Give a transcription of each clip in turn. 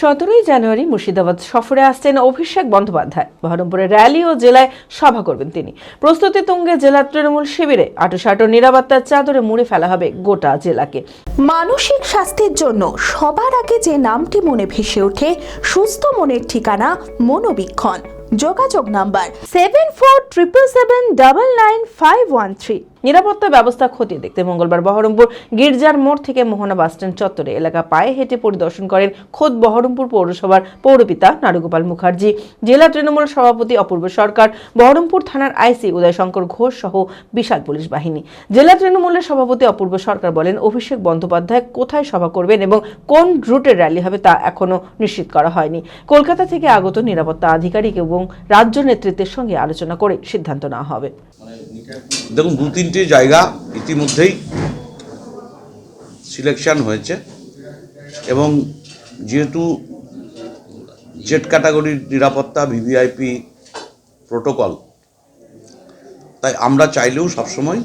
সতেরোই জানুয়ারি মুর্শিদাবাদ সফরে আসছেন অভিষেক বন্দ্যোপাধ্যায়। বহরমপুরে র্যালি ও জেলায় সভা করবেন তিনি। প্রস্তুতি তুঙ্গে জেলা তৃণমূল শিবিরে আটোসাটো নিরাপত্তার চাদরে মুড়ে ফেলা হবে গোটা জেলাকে। মানসিক স্বাস্থ্যের জন্য সবার আগে যে নামটি মনে ভেসে ওঠে, সুস্থ মনের ঠিকানা মনোবীক্ষণ। যোগাযোগ number seven four triple seven double nine five one three নিরাপত্তা ব্যবস্থা খতিয়ে দেখতে মঙ্গলবার বহরমপুর গির্জার মোড় থেকে মোহনা বাসস্ট্যান্ড চত্বরে এলাকা পায়ে হেঁটে পরিদর্শন করেন খোদ বহরমপুর পৌরসভার পৌরপিতা নারুগোপাল মুখার্জি। জেলা তৃণমূল সভাপতি অপূর্ব সরকার, বহরমপুর থানার আইসি উদয়শঙ্কর ঘোষ সহ বিশাল পুলিশ বাহিনী। জেলা তৃণমূলের সভাপতি অপূর্ব সরকার বলেন, অভিষেক বন্দ্যোপাধ্যায় কোথায় সভা করবেন এবং কোন রুটের র্যালি হবে তা এখনও নিশ্চিত করা হয়নি। কলকাতা থেকে আগত নিরাপত্তা আধিকারিক এবং রাজ্য নেতৃত্বের সঙ্গে আলোচনা করে সিদ্ধান্ত নেওয়া হবে। দেখুন, দু তিনটি জায়গা ইতিমধ্যেই সিলেকশন হয়েছে এবং যেহেতু জেড ক্যাটাগরির নিরাপত্তা, ভিভিআইপি প্রোটোকল তাই আমরা চাইলেও সবসময়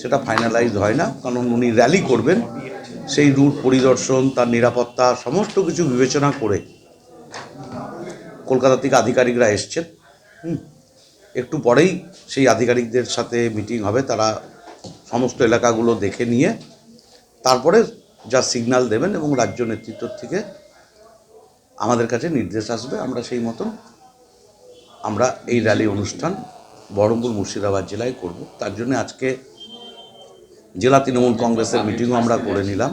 সেটা ফাইনালাইজ হয় না, কারণ উনি র্যালি করবেন। সেই রুট পরিদর্শন, তার নিরাপত্তা, সমস্ত কিছু বিবেচনা করে কলকাতা থেকে আধিকারিকরা এসছেন। একটু পরেই সেই আধিকারিকদের সাথে মিটিং হবে, তারা সমস্ত এলাকাগুলো দেখে নিয়ে তারপরে যা সিগন্যাল দেবেন এবং রাজ্য নেতৃত্ব থেকে আমাদের কাছে নির্দেশ আসবে। আমরা সেই মতন আমরা এই র্যালি অনুষ্ঠান বহরমপুর মুর্শিদাবাদ জেলায় করব। তার জন্য আজকে জেলা তৃণমূল কংগ্রেসের মিটিংও আমরা করে নিলাম।